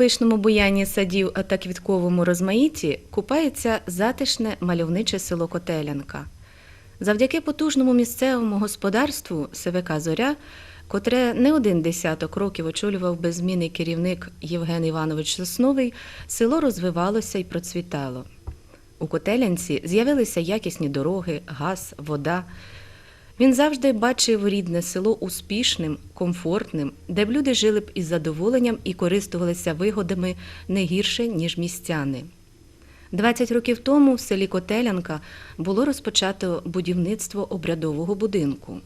пишному буянні садів та квітковому розмаїті купається затишне мальовниче село Котелянка. Завдяки потужному місцевому господарству СВК Зоря, котре не один десяток років очолював беззмінний керівник Євген Іванович Сосновий, село розвивалося і процвітало. У Котелянці з'явилися якісні дороги, газ, вода. Він завжди бачив рідне село успішним, комфортним, де б люди жили б із задоволенням і користувалися вигодами не гірше, ніж містяни. 20 років тому в селі Котелянка було розпочато будівництво обрядового будинку.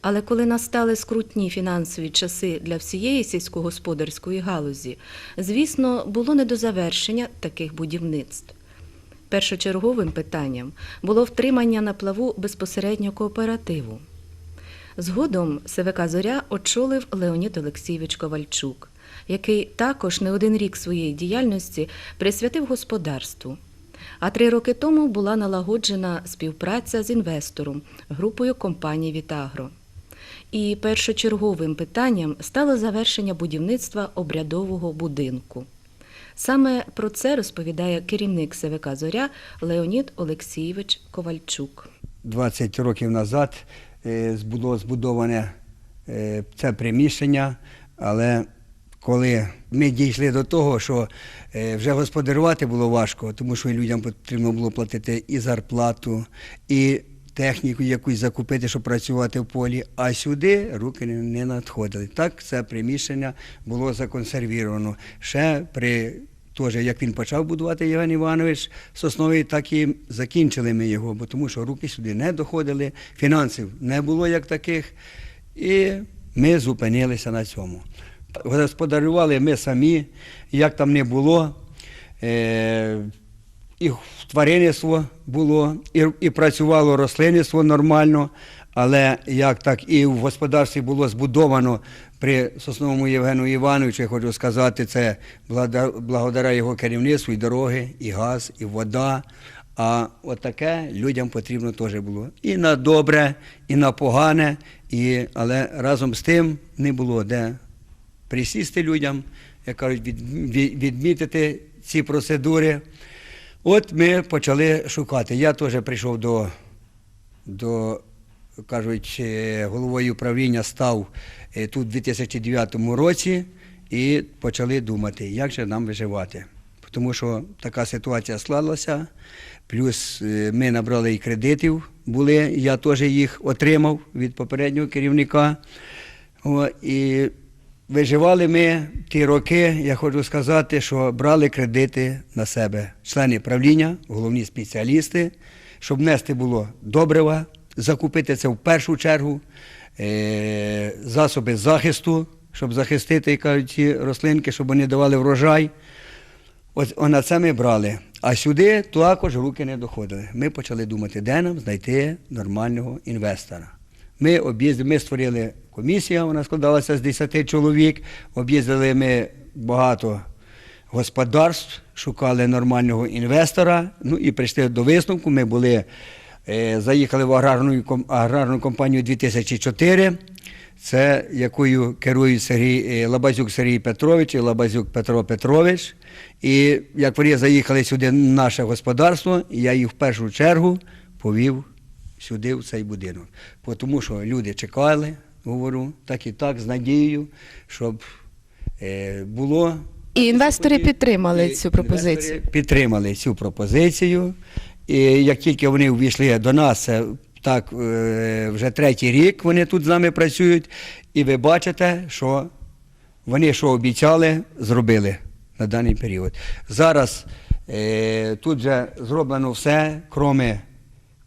Але коли настали скрутні фінансові часи для всієї сільськогосподарської галузі, звісно, було не до завершення таких будівництв. Першочерговим питанням було втримання на плаву безпосередньо кооперативу. Згодом СВК Зоря очолив Леонід Олексійович Ковальчук, який також не один рік своєї діяльності присвятив господарству. А три роки тому була налагоджена співпраця з інвестором, групою компанії Вітагро. І першочерговим питанням стало завершення будівництва обрядового будинку. Саме про це розповідає керівник СВК Зоря Леонід Олексійович Ковальчук. 20 років назад е, було збудоване е, це приміщення, але коли ми дійшли до того, що е, вже господарювати було важко, тому що людям потрібно було платити і зарплату, і техніку якусь закупити, щоб працювати в полі, а сюди руки не- надходили. Так це приміщення було законсервіровано. Ще при Теж, як він почав будувати Євген Іванович Сосновий, так і закінчили ми його, бо тому що руки сюди не доходили, фінансів не було як таких, і ми зупинилися на цьому. Господарювали ми самі, як там не було. І тваринництво було, і, і працювало рослинництво нормально, але як так і в господарстві було збудовано при Сосновому Євгену Івановичу, я хочу сказати, це благодаря його керівництву, і дороги, і газ, і вода. А отаке людям потрібно теж було. І на добре, і на погане, і, але разом з тим не було де присісти людям, як кажуть, від, від- відмітити ці процедури. От ми почали шукати. Я теж прийшов до, до кажуть, е, головою управління став е, тут у 2009 році і почали думати, як же нам виживати. Тому що така ситуація склалася, плюс е, ми набрали і кредитів, були, я теж їх отримав від попереднього керівника. О, і виживали ми ті роки, я хочу сказати, що брали кредити на себе. Члени правління, головні спеціалісти, щоб нести було добрива, закупити це в першу чергу, е, засоби захисту, щоб захистити кажуть, ці рослинки, щоб вони давали врожай. Ось на це ми брали. А сюди також руки не доходили. Ми почали думати, де нам знайти нормального інвестора. Ми об'їздили, ми створили комісію, вона складалася з 10 чоловік. Об'їздили ми багато господарств, шукали нормального інвестора. Ну і прийшли до висновку. Ми були, е, заїхали в аграрну, аграрну компанію 2004. Це якою керують Сергій е, Лабазюк Сергій Петрович і Лабазюк Петро Петрович. І як вони заїхали сюди наше господарство, я їх в першу чергу повів сюди, в цей будинок. Бо Тому що люди чекали, говорю, так і так, з надією, щоб е, було. І інвестори підтримали цю пропозицію. Підтримали цю пропозицію. І як тільки вони увійшли до нас, так е, вже третій рік вони тут з нами працюють, і ви бачите, що вони що обіцяли, зробили на даний період. Зараз е, тут вже зроблено все, кроме,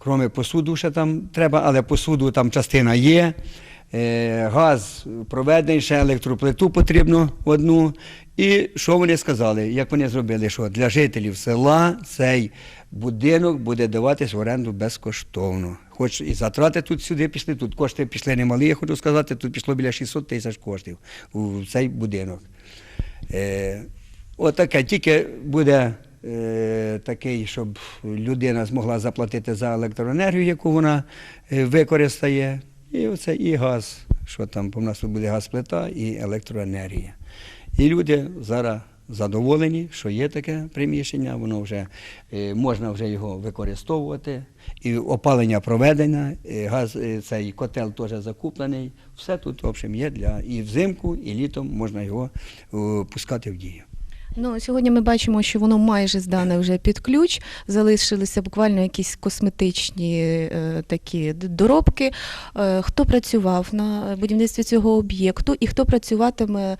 кроме посуду, ще там треба, але посуду там частина є. Е, газ проведений, ще електроплиту потрібно одну. І що вони сказали? Як вони зробили? Що для жителів села цей будинок буде даватись в оренду безкоштовно. Хоч і затрати тут сюди пішли, тут кошти пішли немалі, я хочу сказати, тут пішло біля 600 тисяч коштів у цей будинок. Е, отаке, тільки буде такий, щоб людина змогла заплатити за електроенергію, яку вона е, використає. І оце і газ, що там, у нас буде газплита і електроенергія. І люди зараз задоволені, що є таке приміщення, воно вже е, можна вже його використовувати. І опалення проведено, газ, е, цей котел теж закуплений. Все тут, в общем, є для і взимку, і літом можна його е, пускати в дію. Ну, сьогодні ми бачимо, що воно майже здане вже під ключ. Залишилися буквально якісь косметичні е, такі доробки. Е, хто працював на будівництві цього об'єкту і хто працюватиме е,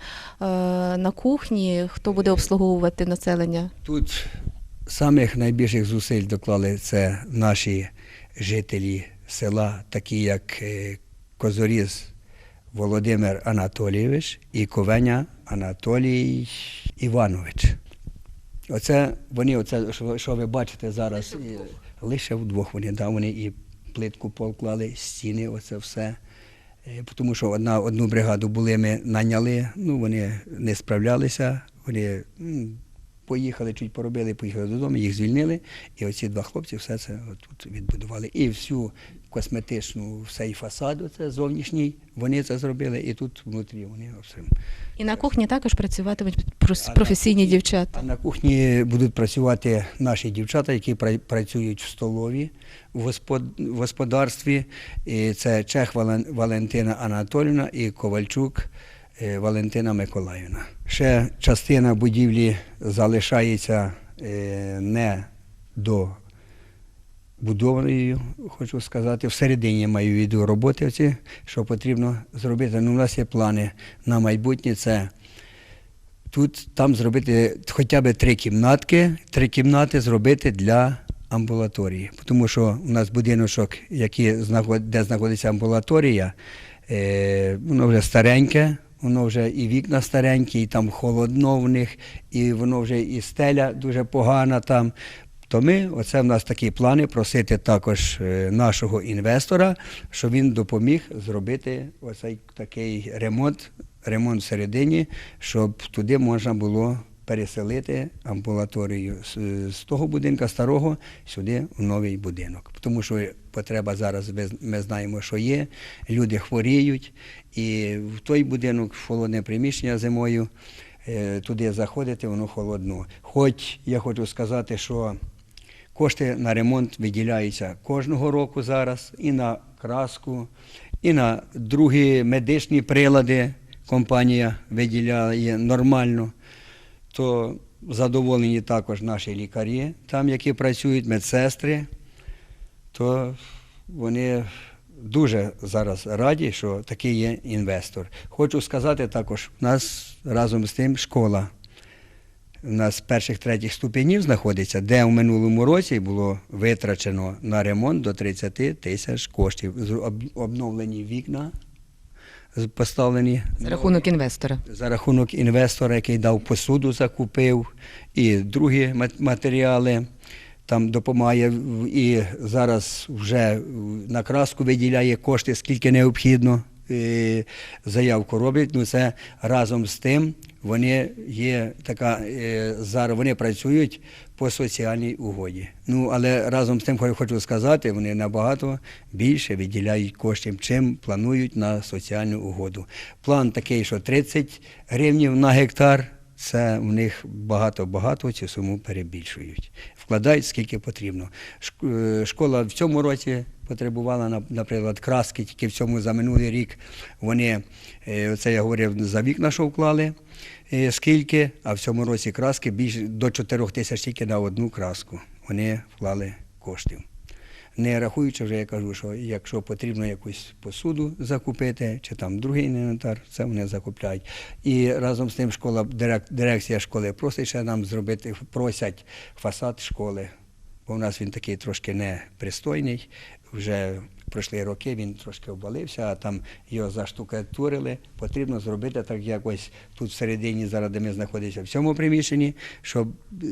на кухні, хто буде обслуговувати населення? Тут самих найбільших зусиль доклали це наші жителі села, такі як е, Козоріз Володимир Анатолійович і Ковеня Анатолій Іванович. Оце вони, оце, що, ви бачите зараз, і лише вдвох вони, да, вони і плитку поклали, стіни, оце все. Е, Тому що одна, одну бригаду були ми наняли, ну вони не справлялися, вони поїхали, чуть поробили, поїхали додому, їх звільнили. І оці два хлопці все це тут відбудували. І всю косметичну, всей фасад, оце зовнішній, вони це зробили, і тут внутрі вони все. І на кухні також працюватимуть прос- А на дівчата. А на кухні будуть працювати наші дівчата, які пра- працюють в столові в господ- господарстві. І це Чех Валентина Анатолівна і Ковальчук е, Валентина Миколаївна. Ще частина будівлі залишається е, не до будованою, хочу сказати. Всередині маю в виду роботи, оці, що потрібно зробити. Ну, у нас є плани на майбутнє. Це тут там зробити хоча б три кімнатки, три кімнати зробити для амбулаторії. Тому що у нас будиночок, який де знаходиться амбулаторія, е, воно вже стареньке, воно вже і вікна старенькі, і там холодно в них, і воно вже і стеля дуже погана там. То ми, оце в нас такі плани просити також е, нашого інвестора, щоб він допоміг зробити оцей такий ремонт, ремонт всередині, щоб туди можна було переселити амбулаторію з, з того будинка старого сюди в новий будинок. Тому що потреба зараз, ми знаємо, що є, люди хворіють, і в той будинок, холодне приміщення зимою, е, туди заходити, воно холодно. Хоч я хочу сказати, що Кошти на ремонт виділяються кожного року зараз і на краску, і на другі медичні прилади компанія виділяє нормально. То задоволені також наші лікарі, там, які працюють, медсестри, то вони дуже зараз раді, що такий є інвестор. Хочу сказати також, у нас разом з тим школа у нас перших третіх ступенів знаходиться, де в минулому році було витрачено на ремонт до 30 тисяч коштів. Обновлені вікна поставлені За рахунок інвестора. за рахунок інвестора, який дав посуду, закупив, і другі мат- матеріали. Там допомагає і зараз вже на краску виділяє кошти, скільки необхідно. Е, Заявку роблять. Ну це разом з тим вони є така е, зараз. Вони працюють по соціальній угоді. Ну але разом з тим хо- хочу сказати, вони набагато більше виділяють коштів, чим планують на соціальну угоду. План такий, що 30 гривнів на гектар. Це в них багато-багато цю суму перебільшують. Вкладають скільки потрібно. Е, Школа в цьому році потребувала, наприклад, краски, тільки в цьому за минулий рік вони, е, оце я говорив, за вікна, що вклали, е, скільки, а в цьому році краски більше до 4 тисяч тільки на одну краску. Вони вклали коштів. Не рахуючи вже, я кажу, що якщо потрібно якусь посуду закупити, чи там другий інвентар, це вони закупляють. І разом з тим школа, дирекція школи просить ще нам зробити, просять фасад школи, бо в нас він такий трошки непристойний. Вже пройшли роки він трошки обвалився, а там його заштукатурили. Потрібно зробити так якось тут всередині, зараз де ми знаходимося в цьому приміщенні, щоб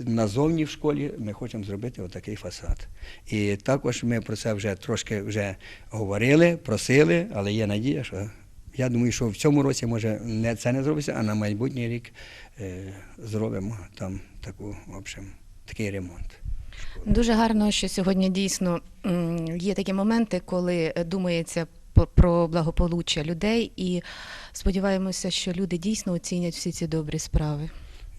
назовні в школі ми хочемо зробити отакий фасад. І також ми про це вже трошки вже говорили, просили, але є надія, що я думаю, що в цьому році може не це не зробиться, а на майбутній рік е, зробимо там таку, в общем, такий ремонт. Дуже гарно, що сьогодні дійсно є такі моменти, коли е, думається про благополуччя людей, і сподіваємося, що люди дійсно оцінять всі ці добрі справи.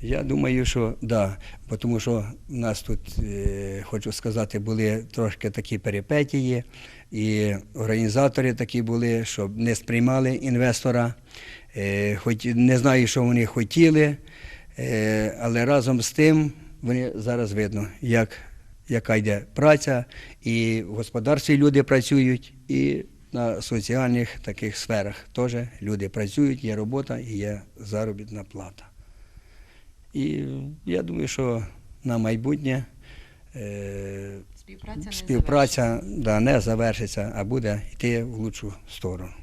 Я думаю, що да, бо тому що в нас тут, е, хочу сказати, були трошки такі перипетії, і організатори такі були, щоб не сприймали інвестора. Е, хоч не знаю, що вони хотіли, але разом з тим вони зараз видно, як, яка йде праця, і в господарстві люди працюють, і на соціальних таких сферах теж люди працюють, є робота і є заробітна плата. І я думаю, що на майбутнє е, Співпраця співпраця да, не завершиться, а буде йти в лучшу сторону.